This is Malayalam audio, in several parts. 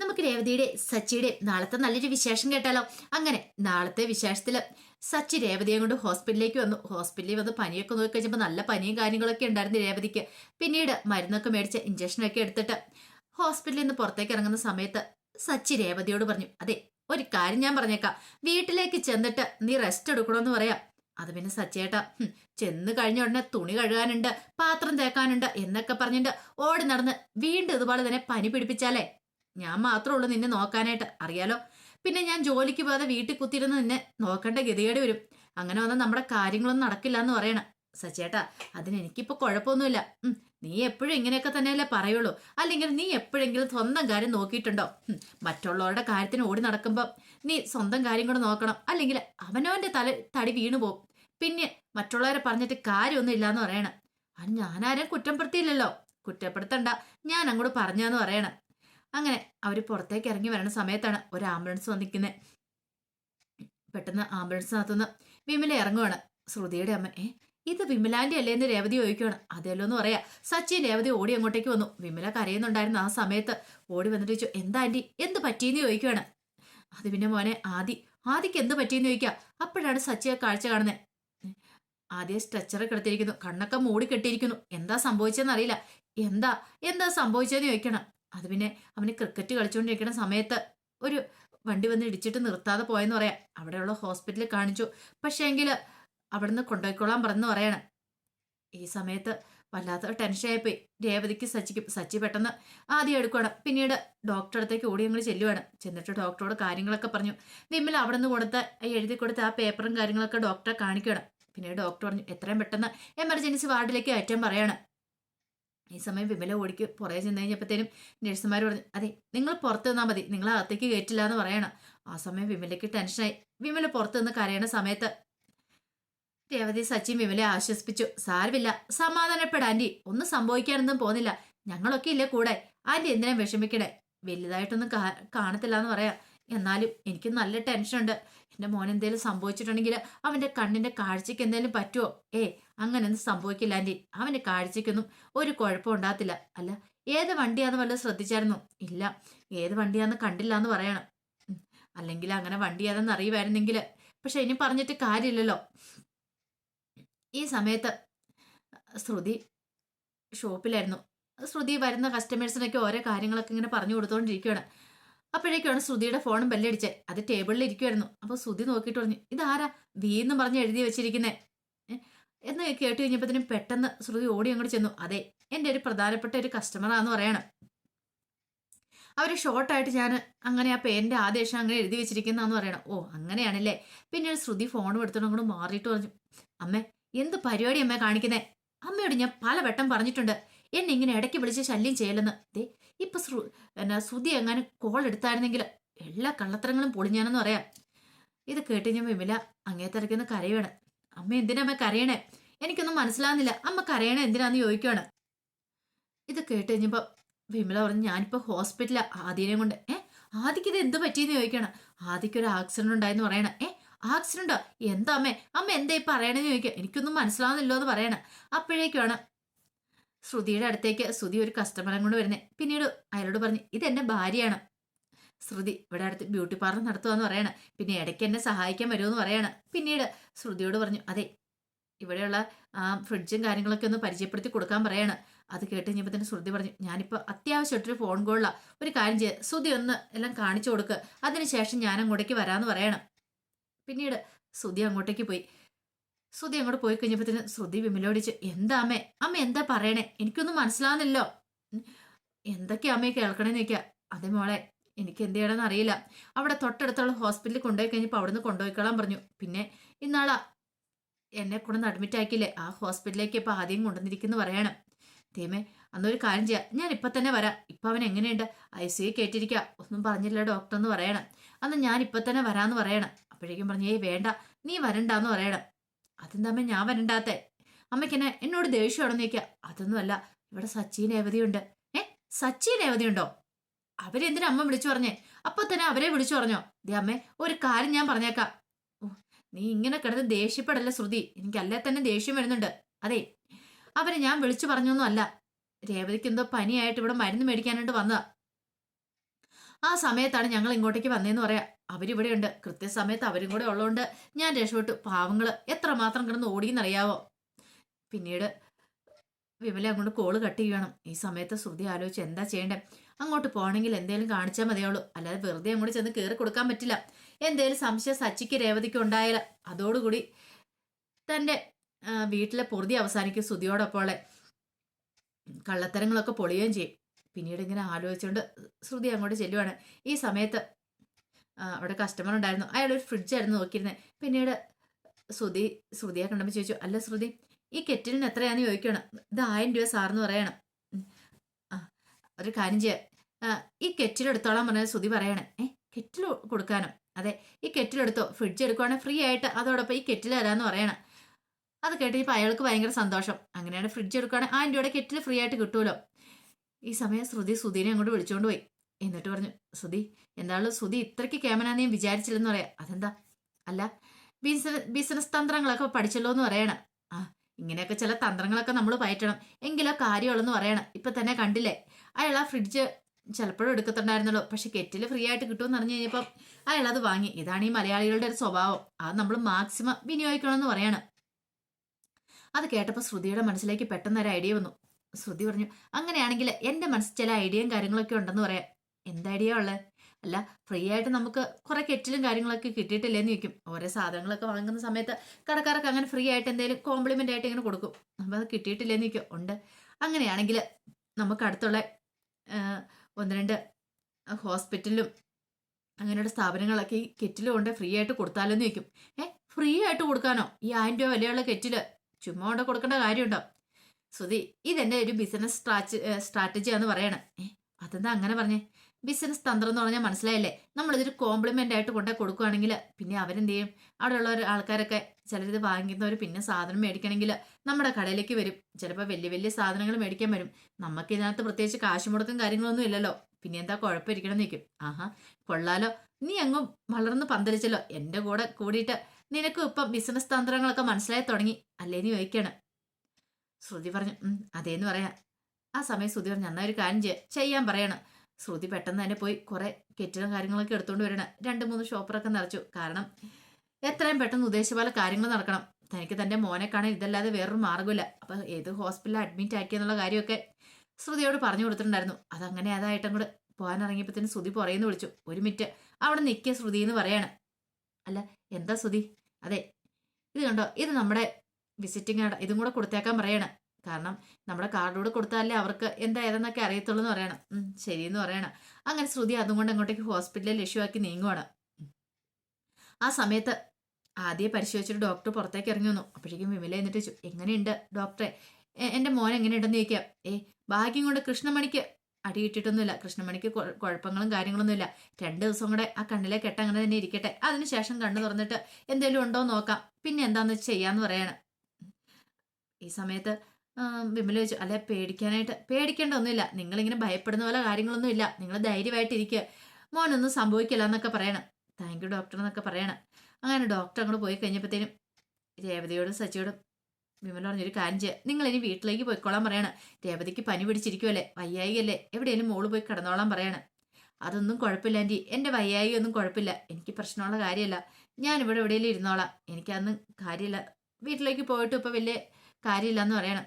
നമുക്ക് രേവതിയുടെ സച്ചിയുടെ നാളത്തെ നല്ലൊരു വിശേഷം കേട്ടാലോ? അങ്ങനെ നാളത്തെ വിശേഷത്തിൽ സച്ചി രേവതിയെ കൊണ്ട് ഹോസ്പിറ്റലിലേക്ക് വന്നു. ഹോസ്പിറ്റലിൽ വന്ന് പനിയൊക്കെ നോക്കി കഴിഞ്ഞപ്പോൾ നല്ല പനിയും കാര്യങ്ങളൊക്കെ ഉണ്ടായിരുന്നു രേവതിക്ക്. പിന്നീട് മരുന്നൊക്കെ മേടിച്ച് ഇഞ്ചക്ഷനൊക്കെ എടുത്തിട്ട് ഹോസ്പിറ്റലിൽ നിന്ന് പുറത്തേക്ക് ഇറങ്ങുന്ന സമയത്ത് സച്ചി രേവതിയോട് പറഞ്ഞു അതെ ഒരു കാര്യം ഞാൻ പറഞ്ഞേക്കാം. വീട്ടിലേക്ക് ചെന്നിട്ട് നീ റെസ്റ്റ് എടുക്കണമെന്ന് പറയാം. അത് പിന്നെ സച്ചേട്ടാ ചെന്ന് കഴിഞ്ഞ ഉടനെ തുണി കഴുകാനുണ്ട് പാത്രം തേക്കാനുണ്ട് എന്നൊക്കെ പറഞ്ഞിട്ട് ഓടി നടന്ന് വീണ്ടും ഇതുപോലെ തന്നെ പനി പിടിപ്പിച്ചാലേ? ഞാൻ മാത്രമേ ഉള്ളൂ നിന്നെ നോക്കാനായിട്ട്. അറിയാലോ? പിന്നെ ഞാൻ ജോലിക്ക് പോകാതെ വീട്ടിൽ കുത്തിയിരുന്ന് നിന്നെ നോക്കേണ്ട ഗതികേട് വരും. അങ്ങനെ വന്നാൽ നമ്മുടെ കാര്യങ്ങളൊന്നും നടക്കില്ല എന്ന് പറയണം. സച്ചേട്ടാ അതിന് എനിക്കിപ്പോ കുഴപ്പമൊന്നുമില്ല. നീ എപ്പോഴും ഇങ്ങനെയൊക്കെ തന്നെയല്ലേ പറയുള്ളൂ. അല്ലെങ്കിൽ നീ എപ്പോഴെങ്കിലും സ്വന്തം കാര്യം നോക്കിയിട്ടുണ്ടോ? മറ്റുള്ളവരുടെ കാര്യത്തിന് ഓടി നടക്കുമ്പോൾ നീ സ്വന്തം കാര്യം കൂടെ നോക്കണം. അല്ലെങ്കിൽ അവനവന്റെ തല തടി വീണു പോകും പിന്നെ മറ്റുള്ളവരെ പറഞ്ഞിട്ട് കാര്യമൊന്നും ഇല്ലാന്ന് പറയണം. അത് ഞാനാരും കുറ്റപ്പെടുത്തിയില്ലല്ലോ കുറ്റപ്പെടുത്തണ്ട. ഞാൻ അങ്ങോട്ട് പറഞ്ഞാന്ന് പറയണം. അങ്ങനെ അവർ പുറത്തേക്ക് ഇറങ്ങി വരണ സമയത്താണ് ഒരു ആംബുലൻസ് വന്നിരിക്കുന്നത് പെട്ടെന്ന് ആംബുലൻസിനകത്തുനിന്ന് വിമല ഇറങ്ങുവാണ്. ശ്രുതിയുടെ അമ്മ ഏ ഇത് വിമലാന്റെ അല്ലേ എന്ന് രേവതി ചോദിക്കുവാണ്. അതെല്ലോ എന്ന് പറയാ. സച്ചിൻ രേവതി ഓടി അങ്ങോട്ടേക്ക് വന്നു. വിമല കരയുന്നുണ്ടായിരുന്നു ആ സമയത്ത്. ഓടി വന്നിട്ട് ചോദിച്ചു എന്താ ആന്റി എന്ത് പറ്റിയെന്ന് ചോദിക്കുവാണ്. അത് പിന്നെ മോനെ ആദി. ആദിക്ക് എന്ത് പറ്റിയെന്ന് ചോദിക്കുക അപ്പോഴാണ് സച്ചിയെ കാഴ്ച കാണുന്നത് ആദ്യം സ്ട്രെച്ചർ കിടത്തിയിരിക്കുന്നു കണ്ണൊക്കെ മൂടി കെട്ടിയിരിക്കുന്നു. എന്താ സംഭവിച്ചതെന്ന് അറിയില്ല. എന്താ? എന്താ സംഭവിച്ചതെന്ന് ചോദിക്കണം. അത് പിന്നെ അവന് ക്രിക്കറ്റ് കളിച്ചുകൊണ്ടിരിക്കുന്ന സമയത്ത് ഒരു വണ്ടി വന്ന് ഇടിച്ചിട്ട് നിർത്താതെ പോയെന്ന് പറയാം. അവിടെയുള്ള ഹോസ്പിറ്റലിൽ കാണിച്ചു. പക്ഷേ എങ്കിൽ അവിടുന്ന് കൊണ്ടുപോയിക്കോളാൻ പറഞ്ഞു പറയണം. ഈ സമയത്ത് വല്ലാത്ത ടെൻഷനായിപ്പോയി രേവതിക്ക് സച്ചിക്ക് സച്ചി പെട്ടെന്ന് ആദ്യം എടുക്കണം പിന്നീട് ഡോക്ടറെ അടുത്തേക്ക് ഓടി ഞങ്ങൾ ചെല്ലുവാണ്. ചെന്നിട്ട് ഡോക്ടറോട് കാര്യങ്ങളൊക്കെ പറഞ്ഞു. വിമൽ അവിടെ നിന്ന് കൊടുത്ത എഴുതി കൊടുത്ത ആ പേപ്പറും കാര്യങ്ങളൊക്കെ ഡോക്ടറെ കാണിക്കണം പിന്നീട് ഡോക്ടർ പറഞ്ഞു എത്രയും പെട്ടെന്ന് എമർജൻസി വാർഡിലേക്ക് കയറ്റാൻ പറയാണ്. ഈ സമയം വിമല ഓടിക്ക് പുറകെ ചെന്ന് കഴിഞ്ഞപ്പോഴത്തേനും നഴ്സുമാർ പറഞ്ഞു അതെ നിങ്ങൾ പുറത്ത് നിന്നാൽ മതി നിങ്ങൾ അകത്തേക്ക് കയറ്റില്ല എന്ന് പറയണം. ആ സമയം വിമലയ്ക്ക് ടെൻഷനായി. വിമല പുറത്ത് നിന്ന് കരയണ സമയത്ത് രേവതി സച്ചിൻ വിമലെ ആശ്വസിപ്പിച്ചു. സാരമില്ല സമാധാനപ്പെട ആന്റി ഒന്നും സംഭവിക്കാനൊന്നും പോകുന്നില്ല. ഞങ്ങളൊക്കെ ഇല്ലേ കൂടെ? ആന്റി എന്തിനാ വിഷമിക്കണേ? വലുതായിട്ടൊന്നും കാണത്തില്ല എന്ന് പറയാം. എന്നാലും എനിക്ക് നല്ല ടെൻഷൻ ഉണ്ട് എന്റെ മോൻ എന്തെങ്കിലും സംഭവിച്ചിട്ടുണ്ടെങ്കിൽ അവന്റെ കണ്ണിന്റെ കാഴ്ചയ്ക്ക് എന്തെങ്കിലും പറ്റുമോ ഏ അങ്ങനെയൊന്നും സംഭവിക്കില്ല ആന്റി. അവന്റെ കാഴ്ചയ്ക്കൊന്നും ഒരു കുഴപ്പം ഉണ്ടാകത്തില്ല. അല്ല ഏത് വണ്ടിയാന്ന് വല്ലതും ശ്രദ്ധിച്ചായിരുന്നു? ഇല്ല ഏത് വണ്ടിയാന്ന് കണ്ടില്ല എന്ന് പറയണം. അല്ലെങ്കിൽ അങ്ങനെ വണ്ടി ഏതെന്ന് അറിയുമായിരുന്നെങ്കിൽ. പക്ഷെ ഇനി പറഞ്ഞിട്ട് കാര്യമില്ലല്ലോ. ഈ സമയത്ത് ശ്രുതി ഷോപ്പിലായിരുന്നു. ശ്രുതി വരുന്ന കസ്റ്റമേഴ്സിനൊക്കെ ഓരോ കാര്യങ്ങളൊക്കെ ഇങ്ങനെ പറഞ്ഞു കൊടുത്തോണ്ടിരിക്കുകയാണ് അപ്പോഴേക്കാണ് ശ്രുതിയുടെ ഫോണും ബെല്ലടിച്ചത്. അത് ടേബിളിൽ ഇരിക്കുമായിരുന്നു അപ്പോൾ ശ്രുതി നോക്കിയിട്ട് പറഞ്ഞു ഇതാരാ? വി എന്ന് പറഞ്ഞ് എഴുതി വെച്ചിരിക്കുന്നേ? എന്ന് കേട്ട് കഴിഞ്ഞപ്പോഴത്തേനും പെട്ടെന്ന് ശ്രുതി ഓടി അങ്ങോട്ട് ചെന്നു. അതെ എന്റെ ഒരു പ്രധാനപ്പെട്ട ഒരു കസ്റ്റമറാന്ന് പറയണം. അവർ ഷോർട്ടായിട്ട് ഞാൻ അങ്ങനെ ആ പേരിന്റെ ആദേശം അങ്ങനെ എഴുതി വെച്ചിരിക്കുന്നതെന്ന് പറയണം. ഓ അങ്ങനെയാണല്ലേ. പിന്നീട് ശ്രുതി ഫോണും എടുത്തോണ്ട് അങ്ങോട്ട് മാറിയിട്ട് പറഞ്ഞു അമ്മേ എന്ത് പരിപാടി അമ്മ കാണിക്കുന്നേ? അമ്മയോട് ഞാൻ പല പലവട്ടം പറഞ്ഞിട്ടുണ്ട്. എന്നെ ഇങ്ങനെ ഇടയ്ക്ക് വിളിച്ച് ശല്യം ചെയ്യലെന്ന്. ദേ ഇപ്പൊ ശ്രു എന്നാ ശ്രുതി എങ്ങാനും കോൾ എടുത്തായിരുന്നെങ്കിൽ എല്ലാ കള്ളത്തരങ്ങളും പൊളിഞ്ഞാനെന്ന് പറയാം. ഇത് കേട്ട് ഞാൻ വിമല അങ്ങേ തിരക്കുന്ന കരയാണ്. അമ്മ എന്തിനാ അമ്മ കരയണേ? എനിക്കൊന്നും മനസ്സിലാകുന്നില്ല അമ്മ കരയണേ എന്തിനാന്ന് ചോദിക്കുവാണ്. ഇത് കേട്ട് കഴിഞ്ഞപ്പോ വിമല പറഞ്ഞു ഞാനിപ്പോ ഹോസ്പിറ്റലിൽ ആദ്യനെ കൊണ്ട്. ഏ ആദിക്ക് ഇത് എന്ത് പറ്റിയെന്ന് ചോദിക്കണം. ആദിക്ക് ഒരു ആക്സിഡന്റ് ഉണ്ടായെന്ന് പറയണേ. ഏ ആക്സിഡന്റോ? എന്താ അമ്മേ? അമ്മ എന്താ ഈ പറയണെന്ന് ചോദിക്കുക എനിക്കൊന്നും മനസ്സിലാവുന്നില്ലോ എന്ന് പറയണേ. അപ്പോഴേക്കാണ് ശ്രുതിയുടെ അടുത്തേക്ക് ശ്രുതി ഒരു കസ്റ്റമറെ കൊണ്ട് വരുന്നത് പിന്നീട് അയാളോട് പറഞ്ഞു ഇതെന്റെ ഭാര്യയാണ്. ശ്രുതി ഇവിടെ അടുത്ത് ബ്യൂട്ടി പാർലർ നടത്തുവാന്ന് പറയാണ്. പിന്നെ ഇടയ്ക്ക് എന്നെ സഹായിക്കാൻ വരുമെന്ന് പറയാണ്. പിന്നീട് ശ്രുതിയോട് പറഞ്ഞു അതെ ഇവിടെയുള്ള ഫ്രിഡ്ജും കാര്യങ്ങളൊക്കെ ഒന്ന് പരിചയപ്പെടുത്തി കൊടുക്കാൻ പറയാണ്. അത് കേട്ട് കഴിഞ്ഞപ്പോൾ തന്നെ ശ്രുതി പറഞ്ഞു ഞാനിപ്പോൾ അത്യാവശ്യമായിട്ടൊരു ഫോൺ കോളിലാണ് ഒരു കാര്യം ചെയ്യുക ശ്രുതി ഒന്ന് എല്ലാം കാണിച്ചു കൊടുക്കുക അതിനുശേഷം ഞാൻ അങ്ങോട്ടേക്ക് വരാമെന്ന് പറയണം. പിന്നീട് ശ്രുതി അങ്ങോട്ടേക്ക് പോയി. ശ്രുതി അങ്ങോട്ട് പോയി കഴിഞ്ഞപ്പോഴത്തേന് ശ്രുതി വിമലോടിച്ച് എന്താ അമ്മേ? അമ്മ എന്താ പറയണേ? എനിക്കൊന്നും മനസ്സിലാവുന്നില്ലോ എന്തൊക്കെ എന്തൊക്കെയാ അമ്മയെ കേൾക്കണേന്ന് ചോദിക്കുക അതെ മോളെ എനിക്ക് എന്ത് ചെയ്യണമെന്ന് അറിയില്ല. അവിടെ തൊട്ടടുത്തുള്ള ഹോസ്പിറ്റലിൽ കൊണ്ടുപോയി കഴിഞ്ഞപ്പോൾ അവിടുന്ന് കൊണ്ടുപോയിക്കോളാൻ പറഞ്ഞു. പിന്നെ ഇന്നാളാ എന്നെ കൊണ്ടൊന്ന് അഡ്മിറ്റ് ആക്കിയില്ലേ? ആ ഹോസ്പിറ്റലിലേക്ക് ഇപ്പൊ ആദ്യം കൊണ്ടുവന്നിരിക്കുന്നു പറയണം. തേമേ അന്നൊരു കാര്യം ചെയ്യാം. ഞാൻ ഇപ്പൊ തന്നെ വരാം. ഇപ്പൊ അവൻ എങ്ങനെയുണ്ട്? ഐ സി യു കയറ്റിരിക്കുക ഒന്നും പറഞ്ഞില്ല ഡോക്ടർ എന്ന് പറയണം. അന്ന് ഞാൻ ഇപ്പൊ തന്നെ വരാന്ന് പറയണം. അപ്പോഴേക്കും പറഞ്ഞു ഏയ് വേണ്ട. നീ വരണ്ടാന്ന് പറയണം. അതെന്താ അമ്മ ഞാൻ വരണ്ടാത്തെ? അമ്മയ്ക്കെന്നെ എന്നോട് ദേഷ്യം ചോദിക്കുക അതൊന്നുമല്ല ഇവിടെ സച്ചിൻ നേവതിയുണ്ട് ഏ സച്ചിൻ നേവതിയുണ്ടോ അവരെന്തിനാ അമ്മ വിളിച്ചു പറഞ്ഞേ? അപ്പൊ തന്നെ അവരെ വിളിച്ചു പറഞ്ഞോ? ദേ അമ്മേ ഒരു കാര്യം ഞാൻ പറഞ്ഞേക്കാം. നീ ഇങ്ങനെ കിടന്ന് ദേഷ്യപ്പെടല്ല ശ്രുതി? എനിക്കല്ലേ തന്നെ ദേഷ്യം വരുന്നുണ്ട്. അതെ അവരെ ഞാൻ വിളിച്ചു പറഞ്ഞൊന്നും അല്ല രേവതിക്ക് എന്തോ പനിയായിട്ട് ഇവിടെ മരുന്ന് മേടിക്കാനായിട്ട് വന്നതാ. ആ സമയത്താണ് ഞങ്ങൾ ഇങ്ങോട്ടേക്ക് വന്നതെന്ന് പറയാം. അവരിവിടെ ഉണ്ട് കൃത്യസമയത്ത് അവരും കൂടെ ഉള്ളതുകൊണ്ട് ഞാൻ രക്ഷപ്പെട്ടു. പാവങ്ങൾ എത്രമാത്രം കിടന്ന് ഓടിയെന്നറിയാവോ? പിന്നീട് വിമല അങ്ങോട്ട് കോൾ കട്ട് ചെയ്യണം ഈ സമയത്ത് ശ്രുതി ആലോചിച്ച് എന്താ ചെയ്യേണ്ടേ? അങ്ങോട്ട് പോകണമെങ്കിൽ എന്തേലും കാണിച്ചാൽ മതിയുള്ളൂ അല്ലാതെ വെറുതെ അങ്ങോട്ട് ചെന്ന് കയറി കൊടുക്കാൻ പറ്റില്ല. എന്തേലും സംശയം സച്ചിക്ക് രേവതിക്ക് ഉണ്ടായാൽ അതോടുകൂടി തന്റെ വീട്ടിലെ പൊറുതി അവസാനിക്കും ശ്രുതിയോടൊപ്പമുള്ള കള്ളത്തരങ്ങളൊക്കെ പൊളിയുകയും ചെയ്യും. പിന്നീട് ഇങ്ങനെ ആലോചിച്ചുകൊണ്ട് ശ്രുതി അങ്ങോട്ട് ചെല്ലുവാണ്. ഈ സമയത്ത് അവിടെ കസ്റ്റമർ ഉണ്ടായിരുന്നു. അയാൾ ഒരു ഫ്രിഡ്ജായിരുന്നു നോക്കിയിരുന്നത് പിന്നീട് ശ്രുതി ശ്രുതിയെ കണ്ടപ്പോൾ ചോദിച്ചു അല്ല ശ്രുതി ഈ കെറ്റിലിന് എത്രയാണെന്ന് ചോദിക്കണം. ഇത് ആയിരം രൂപ സാറിന് പറയണം. ഒരു കാര്യം ചെയ്യാം. ഈ കെറ്റിൽ പറഞ്ഞത് ശ്രുതി പറയണേ. ഏ കെറ്റിൽ കൊടുക്കാനോ? അതെ ഈ കെറ്റിൽ എടുത്തോ. ഫ്രിഡ്ജ് എടുക്കുവാണെങ്കിൽ ഫ്രീ ആയിട്ട് അതോടൊപ്പം ഈ കെറ്റിൽ തരാമെന്ന് പറയണം. അത് കേട്ടിപ്പോൾ അയാൾക്ക് ഭയങ്കര സന്തോഷം. അങ്ങനെയാണ് ഫ്രിഡ്ജ് എടുക്കുകയാണെങ്കിൽ ആയിരം രൂപയുടെ കെറ്റിൽ ഫ്രീ ആയിട്ട് കിട്ടുമല്ലോ ഈ സമയം ശ്രുതി സുധീനെ അങ്ങോട്ട് വിളിച്ചുകൊണ്ട് പോയി. എന്നിട്ട് പറഞ്ഞു സുധി എന്താണല്ലോ സുധി ഇത്രയ്ക്ക് കേമനാന്ന് ഞാൻ വിചാരിച്ചില്ലെന്ന് പറയാം. അതെന്താ? അല്ല ബിസിനസ് ബിസിനസ് തന്ത്രങ്ങളൊക്കെ പഠിച്ചല്ലോ എന്ന് പറയണം. ആ ഇങ്ങനെയൊക്കെ ചില തന്ത്രങ്ങളൊക്കെ നമ്മൾ പയറ്റണം. എങ്കിലോ കാര്യമുള്ളെന്ന് പറയണം. ഇപ്പൊ തന്നെ കണ്ടില്ലേ? അയാൾ ആ ഫ്രിഡ്ജ് ചിലപ്പോഴും എടുക്കത്തുണ്ടായിരുന്നല്ലോ. പക്ഷെ കെറ്റിൽ ഫ്രീ ആയിട്ട് കിട്ടുമെന്ന് അറിഞ്ഞു കഴിഞ്ഞപ്പം അയാൾ അത് വാങ്ങി. ഇതാണ് ഈ മലയാളികളുടെ ഒരു സ്വഭാവം. അത് നമ്മൾ മാക്സിമം വിനിയോഗിക്കണമെന്ന് പറയണം. അത് കേട്ടപ്പോൾ ശ്രുതിയുടെ മനസ്സിലേക്ക് പെട്ടെന്ന് ഒരു ഐഡിയ വന്നു. ശ്രുതി പറഞ്ഞു അങ്ങനെയാണെങ്കിൽ എന്റെ മനസ്സിൽ ചില ഐഡിയയും കാര്യങ്ങളൊക്കെ ഉണ്ടെന്ന് പറയാം. എന്ത് ഐഡിയ ഉള്ളത് അല്ല ഫ്രീ ആയിട്ട് നമുക്ക് കുറെ കെറ്റിലും കാര്യങ്ങളൊക്കെ കിട്ടിയിട്ടില്ലേന്ന് ചോദിക്കും. ഓരോ സാധനങ്ങളൊക്കെ വാങ്ങുന്ന സമയത്ത് കടക്കാർക്ക് അങ്ങനെ ഫ്രീ ആയിട്ട് എന്തെങ്കിലും കോംപ്ലിമെന്റ് ആയിട്ട് ഇങ്ങനെ കൊടുക്കും. അപ്പം അത് കിട്ടിയിട്ടില്ലേന്ന് ചോദിക്കും. ഉണ്ട്. അങ്ങനെയാണെങ്കിൽ നമുക്ക് അടുത്തുള്ള ഒന്ന് രണ്ട് ഹോസ്പിറ്റലിലും അങ്ങനെയുള്ള സ്ഥാപനങ്ങളൊക്കെ ഈ കെറ്റിൽ കൊണ്ട് ഫ്രീ ആയിട്ട് കൊടുത്താലോ? എന്ന് ചോദിക്കും. ഏ ഫ്രീ ആയിട്ട് കൊടുക്കാനോ? ഈ ആയിരം രൂപ വിലയുള്ള കെറ്റിൽ ചുമ്മാ കൊണ്ട് കൊടുക്കേണ്ട കാര്യമുണ്ടോ? സുധി ഇതെന്റെ ഒരു ബിസിനസ് സ്ട്രാച്ച് സ്ട്രാറ്റജിയാന്ന് പറയണേ. ഏ അതെന്താ അങ്ങനെ പറഞ്ഞേ? ബിസിനസ് തന്ത്രം എന്ന് പറഞ്ഞാൽ മനസ്സിലായില്ലേ? നമ്മളിതൊരു കോംപ്ലിമെന്റ് ആയിട്ട് കൊണ്ടേ കൊടുക്കുകയാണെങ്കിൽ പിന്നെ അവരെന്ത് ചെയ്യും? അവിടെയുള്ള ആൾക്കാരൊക്കെ ചിലരിത് വാങ്ങിക്കുന്നവർ പിന്നെ സാധനം മേടിക്കണമെങ്കിൽ നമ്മുടെ കടയിലേക്ക് വരും. ചിലപ്പോൾ വലിയ വലിയ സാധനങ്ങൾ മേടിക്കാൻ വരും. നമുക്ക് ഇതിനകത്ത് പ്രത്യേകിച്ച് കാശ് മുടക്കും കാര്യങ്ങളൊന്നും ഇല്ലല്ലോ. പിന്നെ എന്താ കുഴപ്പമിരിക്കണം എന്ന് നിൽക്കും ആഹാ കൊള്ളാലോ. നീ അങ്ങും വളർന്ന് പന്തലിച്ചല്ലോ. എന്റെ കൂടെ കൂടിയിട്ട് നിനക്കും ഇപ്പം ബിസിനസ് തന്ത്രങ്ങളൊക്കെ മനസ്സിലായി തുടങ്ങി. അല്ലേ നീ ചോദിക്കാണ്. ശ്രുതി പറഞ്ഞു അതേന്ന് പറയാം. ആ സമയം ശ്രുതി പറഞ്ഞു എന്നാ ഒരു കാര്യം ചെയ്യ ചെയ്യാൻ പറയണം. ശ്രുതി പെട്ടെന്ന് തന്നെ പോയി കുറെ കെറ്റിലും കാര്യങ്ങളൊക്കെ എടുത്തുകൊണ്ട് വരണം രണ്ട് മൂന്ന് ഷോപ്പറൊക്കെ നിറച്ചു. കാരണം എത്രയും പെട്ടെന്ന് ഉദ്ദേശിച്ച പോലെ കാര്യങ്ങൾ നടക്കണം. തനിക്ക് തന്റെ മോനെ കാണാൻ ഇതല്ലാതെ വേറൊരു മാർഗമില്ല. അപ്പൊ ഏത് ഹോസ്പിറ്റലിൽ അഡ്മിറ്റ് ആക്കിയെന്നുള്ള കാര്യമൊക്കെ ശ്രുതിയോട് പറഞ്ഞു കൊടുത്തിട്ടുണ്ടായിരുന്നു. അതങ്ങനെ അതായിട്ടും കൂടെ പോകാൻ ഇറങ്ങിയപ്പോഴത്തേന് ശ്രുതി പുറയെന്ന് വിളിച്ചു. ഒരു മിനിറ്റ് അവിടെ നിൽക്കിയ ശ്രുതി എന്ന് പറയാണ്. അല്ല എന്താ ശ്രുതി? അതെ ഇത് കണ്ടോ ഇത് നമ്മുടെ വിസിറ്റിംഗ് കാർഡ് ഇതും കൂടെ കൊടുത്തേക്കാൻ പറയണം. കാരണം നമ്മുടെ കാർഡൂടെ കൊടുത്താലേ അവർക്ക് എന്താ ഏതെന്നൊക്കെ അറിയത്തുള്ളൂ എന്ന് പറയണം. ശരിയെന്ന് പറയണം. അങ്ങനെ ശ്രുതി അതും കൊണ്ട് അങ്ങോട്ടേക്ക് ഹോസ്പിറ്റലിൽ ലക്ഷ്യമാക്കി നീങ്ങുവാണ്. ആ സമയത്ത് ആദ്യം പരിശോധിച്ചിട്ട് ഡോക്ടർ പുറത്തേക്ക് ഇറങ്ങി വന്നു. അപ്പോഴേക്കും വിമല എന്നിട്ട് ചോദിച്ചു എങ്ങനെയുണ്ട് ഡോക്ടറെ എന്റെ മോൻ എങ്ങനെയുണ്ടെന്ന് ചോദിക്കാം. ഏ ഭാഗ്യം കൊണ്ട് കൃഷ്ണമണിക്ക് അടി കിട്ടിയിട്ടൊന്നുമില്ല. കൃഷ്ണമണിക്ക് കുഴപ്പങ്ങളും കാര്യങ്ങളൊന്നുമില്ല. രണ്ട് ദിവസം കൂടെ ആ കണ്ണിലെ കെട്ട് അങ്ങനെ തന്നെ ഇരിക്കട്ടെ. അതിനുശേഷം കണ്ണു തുറന്നിട്ട് എന്തെങ്കിലും ഉണ്ടോ നോക്കാം. പിന്നെ എന്താണെന്ന് വെച്ച് ചെയ്യാന്ന് പറയാണ്. ഈ സമയത്ത് വിമല ചോദിച്ചു അല്ലെ പേടിക്കാനായിട്ട് പേടിക്കേണ്ട ഒന്നുമില്ല. നിങ്ങളിങ്ങനെ ഭയപ്പെടുന്ന പോലെ കാര്യങ്ങളൊന്നും ഇല്ല. നിങ്ങൾ ധൈര്യമായിട്ടിരിക്കുക മോനൊന്നും സംഭവിക്കില്ല എന്നൊക്കെ പറയണം. താങ്ക് യു ഡോക്ടർ എന്നൊക്കെ പറയണം. അങ്ങനെ ഡോക്ടർ അങ്ങോട്ട് പോയി കഴിഞ്ഞപ്പോഴത്തേനും രേവതിയോടും സച്ചിയോടും വിമല പറഞ്ഞൊരു കാര്യം ചെയ്യുക നിങ്ങൾ ഇനി വീട്ടിലേക്ക് പോയിക്കോളാൻ പറയണം. രേവതിക്ക് പനി പിടിച്ചിരിക്കുമല്ലേ വയ്യായികല്ലേ എവിടെയെങ്കിലും മോൾ പോയി കിടന്നോളാൻ പറയണം. അതൊന്നും കുഴപ്പമില്ല ആന്റി. എന്റെ വയ്യായി ഒന്നും കുഴപ്പമില്ല. എനിക്ക് പ്രശ്നമുള്ള കാര്യമല്ല. ഞാൻ എവിടെയെങ്കിലും ഇരുന്നോളാം. എനിക്കതൊന്നും കാര്യമില്ല. വീട്ടിലേക്ക് പോയിട്ട് ഇപ്പോൾ വലിയ കാര്യമില്ല എന്ന് പറയണം.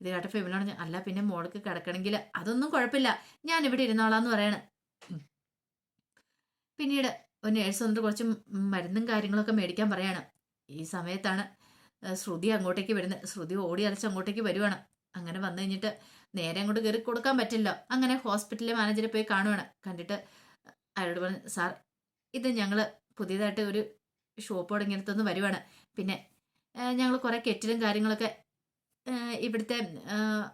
ഇത് കേട്ട പറഞ്ഞു അല്ല പിന്നെ മോൾക്ക് കിടക്കണമെങ്കിൽ അതൊന്നും കുഴപ്പമില്ല. ഞാൻ ഇവിടെ ഇരുന്നോളാന്ന് പറയണം. പിന്നീട് ഒരു നേഴ്സ് വന്നിട്ട് കുറച്ച് മരുന്നും കാര്യങ്ങളൊക്കെ മേടിക്കാൻ പറയാണ്. ഈ സമയത്താണ് ശ്രുതി അങ്ങോട്ടേക്ക് വരുന്നത്. ശ്രുതി ഓടി അലച്ച് അങ്ങോട്ടേക്ക് വരുവാണ്. അങ്ങനെ വന്നു കഴിഞ്ഞിട്ട് നേരെ അങ്ങോട്ട് കയറി കൊടുക്കാൻ പറ്റില്ല അങ്ങനെ ഹോസ്പിറ്റലിലെ മാനേജറെ പോയി കാണുവാണ്. കണ്ടിട്ട് അയാളോട് പറഞ്ഞു സാർ ഇത് ഞങ്ങൾ പുതിയതായിട്ട് ഒരു ഷോപ്പ് തുടങ്ങിയിടത്തുനിന്ന് വരുവാണ്. പിന്നെ ഞങ്ങൾ കുറേ കെറ്റിലും കാര്യങ്ങളൊക്കെ ഇവിടുത്തെ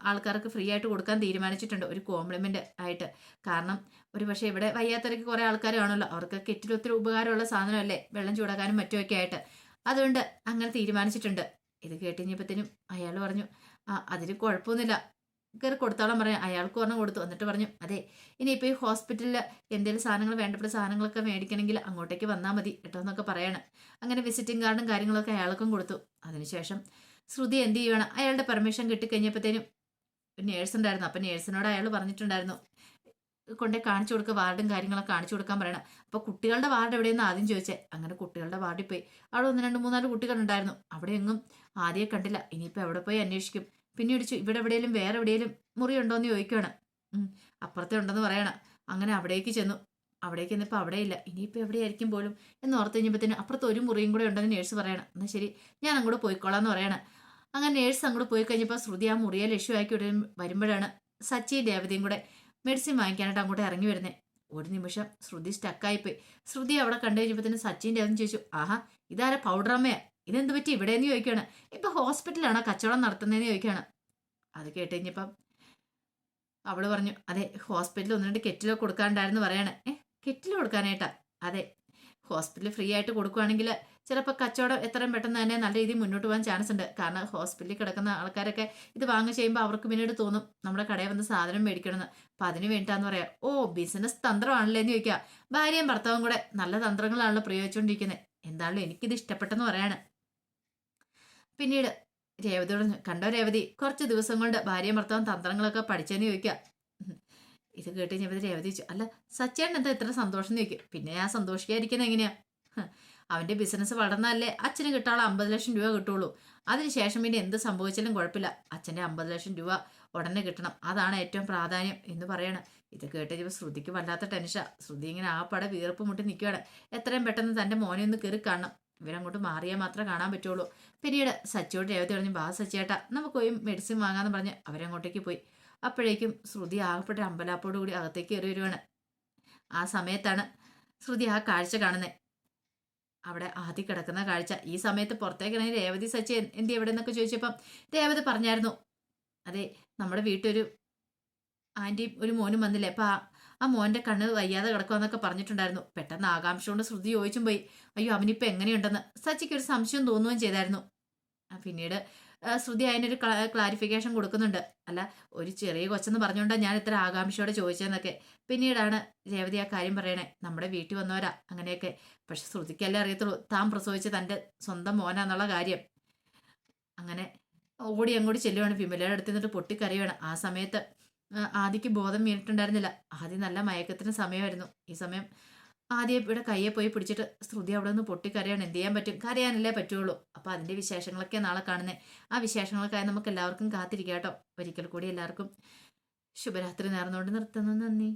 ആൾക്കാർക്ക് ഫ്രീ ആയിട്ട് കൊടുക്കാൻ തീരുമാനിച്ചിട്ടുണ്ട് ഒരു കോംപ്ലിമെന്റ് ആയിട്ട്. കാരണം ഒരു പക്ഷേ ഇവിടെ വയ്യാത്തരയ്ക്ക് കുറേ ആൾക്കാർ കാണുമല്ലോ. അവർക്ക് കെറ്റിൽ ഒത്തിരി ഉപകാരമുള്ള സാധനമല്ലേ? വെള്ളം ചൂടാക്കാനും മറ്റുമൊക്കെ ആയിട്ട്. അതുകൊണ്ട് അങ്ങനെ തീരുമാനിച്ചിട്ടുണ്ട്. ഇത് കേട്ടുകഴിഞ്ഞപ്പോഴത്തേനും അയാൾ പറഞ്ഞു ആ അതിന് കുഴപ്പമൊന്നുമില്ല. കയറി കൊടുത്തോളം പറയാം. അയാൾക്ക് പറഞ്ഞു കൊടുത്തു. എന്നിട്ട് പറഞ്ഞു അതെ ഇനിയിപ്പോൾ ഈ ഹോസ്പിറ്റലിൽ എന്തെങ്കിലും സാധനങ്ങൾ വേണ്ടപ്പെട്ട സാധനങ്ങളൊക്കെ മേടിക്കണമെങ്കിൽ അങ്ങോട്ടേക്ക് വന്നാൽ മതി കേട്ടോ എന്നൊക്കെ പറയാണ്. അങ്ങനെ വിസിറ്റിംഗ് കാർഡും കാര്യങ്ങളൊക്കെ അയാൾക്കും കൊടുത്തു. അതിനുശേഷം ശ്രുതി എന്ത് ചെയ്യണം അയാളുടെ പെർമിഷൻ കിട്ടിക്കഴിഞ്ഞപ്പോഴത്തേനും നേഴ്സ് ഉണ്ടായിരുന്നു. അപ്പം നേഴ്സിനോട് അയാൾ പറഞ്ഞിട്ടുണ്ടായിരുന്നു കൊണ്ടേ കാണിച്ചു കൊടുക്കുക വാർഡും കാര്യങ്ങളൊക്കെ കാണിച്ചു കൊടുക്കാൻ പറയണം. അപ്പോൾ കുട്ടികളുടെ വാർഡ് എവിടെയെന്ന് ആദ്യം ചോദിച്ചേ. അങ്ങനെ കുട്ടികളുടെ വാർഡിൽ പോയി. അവിടെ ഒന്ന് രണ്ട് മൂന്നാൽ കുട്ടികളുണ്ടായിരുന്നു. അവിടെ എങ്ങും ആദ്യം കണ്ടില്ല. ഇനിയിപ്പോൾ എവിടെ പോയി അന്വേഷിക്കും. പിന്നെ ചോ- ഇവിടെ എവിടെയെങ്കിലും വേറെ എവിടെയെങ്കിലും മുറി ഉണ്ടോയെന്ന് ചോദിക്കുകയാണ് അപ്പുറത്തേ ഉണ്ടെന്ന് പറയണം. അങ്ങനെ അവിടേക്ക് ചെന്നു. അവിടേക്ക് ചെന്നപ്പോൾ അവിടെ ഇല്ല. ഇനിയിപ്പോൾ എവിടെയായിരിക്കും പോലും എന്ന് ഓർത്ത് കഴിഞ്ഞപ്പോഴത്തേനും അപ്പുറത്ത് ഒരു മുറിയും കൂടെ ഉണ്ടെന്ന് നേഴ്സ് പറയണം. എന്നാൽ ശരി ഞാൻ അങ്ങോട്ട് പോയിക്കോളാം എന്ന് പറയണം. അങ്ങനെ നേഴ്സ് അങ്ങോട്ട് പോയി കഴിഞ്ഞപ്പോൾ ശ്രുതി ആ മുറിയെ ലക്ഷ്യമാക്കി ഉടൻ വരുമ്പോഴാണ് സച്ചി ദേവതയും കൂടെ മെഡിസിൻ വാങ്ങിക്കാനായിട്ട് അങ്ങോട്ട് ഇറങ്ങി വരുന്നത് ഒരു നിമിഷം ശ്രുതി സ്റ്റക്കായിപ്പോയി ശ്രുതി അവിടെ കണ്ടു കഴിഞ്ഞപ്പോൾ തന്നെ സച്ചിൻ ദേവൻ ചോദിച്ചു ആഹാ ഇതാരാ പൗഡർ അമ്മയാ? ഇതെന്ത് പറ്റി ഇവിടെയെന്ന് ചോദിക്കുകയാണ്. ഇപ്പൊ ഹോസ്പിറ്റലാണോ കച്ചവടം നടത്തുന്നതെന്ന് ചോദിക്കുകയാണ്. അത് കേട്ട് കഴിഞ്ഞപ്പം അവൾ പറഞ്ഞു അതെ ഹോസ്പിറ്റലിൽ ഒന്ന് രണ്ട് കെറ്റിലോ കൊടുക്കാണ്ടായിരുന്നു പറയാണ്. ഏ കെറ്റിൽ കൊടുക്കാനായിട്ടാ? അതെ ഹോസ്പിറ്റലിൽ ഫ്രീ ആയിട്ട് കൊടുക്കുവാണെങ്കിൽ ചിലപ്പോൾ കച്ചവടം എത്രയും പെട്ടെന്ന് തന്നെ നല്ല രീതിയിൽ മുന്നോട്ട് പോകാൻ ചാൻസ് ഉണ്ട്. കാരണം ഹോസ്പിറ്റലിൽ കിടക്കുന്ന ആൾക്കാരൊക്കെ ഇത് വാങ്ങി ചെയ്യുമ്പോൾ അവർക്ക് പിന്നീട് തോന്നും നമ്മുടെ കടയിൽ വന്ന് സാധനം മേടിക്കണമെന്ന്. അപ്പം അതിന് വേണ്ടിയിട്ടാന്ന് പറയാം ഓ ബിസിനസ് തന്ത്രമാണല്ലേ എന്ന് ചോദിക്കുക. ഭാര്യയും ഭർത്താവും കൂടെ നല്ല തന്ത്രങ്ങളാണല്ലോ പ്രയോഗിച്ചുകൊണ്ടിരിക്കുന്നത് എന്താണല്ലോ എനിക്കിത് ഇഷ്ടപ്പെട്ടെന്ന് പറയാണ്. പിന്നീട് രേവതിയോട് കണ്ടോ രേവതി കുറച്ച് ദിവസം കൊണ്ട് ഭാര്യയും ഭർത്താവും തന്ത്രങ്ങളൊക്കെ പഠിച്ചെന്ന് ചോദിക്കുക. ഇത് കേട്ട് കഴിഞ്ഞപ്പോൾ രേവതി ചോദിച്ചു അല്ല സച്ചേട്ടൻ എന്താ ഇത്ര സന്തോഷം ചോദിക്കും? പിന്നെ ഞാൻ സന്തോഷിക്കാതിരിക്കുന്നത് എങ്ങനെയാ? അവന്റെ ബിസിനസ് വളർന്നാലേ അച്ഛന് കിട്ടാനുള്ള അമ്പത് ലക്ഷം രൂപ കിട്ടുള്ളൂ. അതിനുശേഷം പിന്നെ എന്ത് സംഭവിച്ചാലും കുഴപ്പമില്ല. അച്ഛന്റെ അമ്പത് ലക്ഷം രൂപ ഉടനെ കിട്ടണം. അതാണ് ഏറ്റവും പ്രാധാന്യം എന്ന് പറയണം. ഇത് കേട്ട് കഴിഞ്ഞപ്പോൾ ശ്രുതിക്ക് വല്ലാത്ത ടെൻഷ ശ്രുതി ഇങ്ങനെ ആ പട വീർപ്പ് മുട്ടി നിൽക്കുകയാണ് എത്രയും പെട്ടെന്ന് തന്റെ മോനെ ഒന്ന് കയറി കാണണം. ഇവരങ്ങോട്ട് മാറിയാൽ മാത്രമേ കാണാൻ പറ്റുള്ളൂ. പിന്നീട് സച്ചിയോട് രേവതി പറഞ്ഞു ബാ സച്ചിയേട്ടാ നമുക്ക് പോയി മെഡിസിൻ വാങ്ങാമെന്ന് പറഞ്ഞ് അവരങ്ങോട്ടേക്ക് പോയി. അപ്പോഴേക്കും ശ്രുതി ആകപ്പെട്ട അമ്പലാപ്പോട് കൂടി അകത്തേക്ക് കയറി വരുവാണ് ആ സമയത്താണ് ശ്രുതി ആ കാഴ്ച കാണുന്നത് അവിടെ ആദ്യം കിടക്കുന്ന കാഴ്ച. ഈ സമയത്ത് പുറത്തേക്കിറങ്ങി രേവതി സച്ചി എന്ത് എവിടെ എന്നൊക്കെ ചോദിച്ചപ്പം രേവതി പറഞ്ഞായിരുന്നു. അതെ നമ്മുടെ വീട്ടൊരു ആന്റിയും ഒരു മോനും വന്നില്ലേ? അപ്പം ആ മോന്റെ കണ്ണ് വയ്യാതെ കിടക്കുമെന്നൊക്കെ പറഞ്ഞിട്ടുണ്ടായിരുന്നു. പെട്ടെന്ന് ആകാംക്ഷ കൊണ്ട് ശ്രുതി ചോദിച്ചും പോയി. അയ്യോ അവനിപ്പോൾ എങ്ങനെയുണ്ടെന്ന്? സച്ചിക്ക് ഒരു സംശയം തോന്നുകയും ചെയ്തായിരുന്നു. പിന്നീട് ശ്രുതി അതിനൊരു ക്ലാരിഫിക്കേഷൻ കൊടുക്കുന്നുണ്ട്. അല്ല ഒരു ചെറിയ കൊച്ചെന്ന് പറഞ്ഞുകൊണ്ടാണ് ഞാൻ ഇത്ര ആകാംക്ഷയോടെ ചോദിച്ചതെന്നൊക്കെ. പിന്നീടാണ് രേവതി ആ കാര്യം പറയണേ നമ്മുടെ വീട്ടിൽ വന്നവരാ അങ്ങനെയൊക്കെ. പക്ഷെ ശ്രുതിക്കല്ലേ അറിയത്തുള്ളൂ താൻ പ്രസവിച്ച തന്റെ സ്വന്തം മോനാന്നുള്ള കാര്യം. അങ്ങനെ ഓടി അങ്ങോട്ട് ചെല്ലുവാണ്. വിമലയുടെ അടുത്ത് നിന്നിട്ട് പൊട്ടിക്കറിയുവാണ് ആ സമയത്ത് ആദിക്ക് ബോധം വീണിട്ടുണ്ടായിരുന്നില്ല. ആദ്യം നല്ല മയക്കത്തിന് സമയമായിരുന്നു. ഈ സമയം ആദ്യം ഇവിടെ കയ്യെ പോയി പിടിച്ചിട്ട് ശ്രുതി അവിടെ നിന്ന് പൊട്ടിക്കരയാണ് എന്ത് ചെയ്യാൻ പറ്റും? കരയാനല്ലേ പറ്റുള്ളൂ. അപ്പോൾ അതിന്റെ വിശേഷങ്ങളൊക്കെ നാളെ കാണുന്നത് ആ വിശേഷങ്ങൾക്കായി നമുക്ക് എല്ലാവർക്കും കാത്തിരിക്കാം കേട്ടോ. ഒരിക്കൽ കൂടി എല്ലാവർക്കും ശുഭരാത്രി നേർന്നുകൊണ്ട് നിർത്തുന്നു. നന്ദി.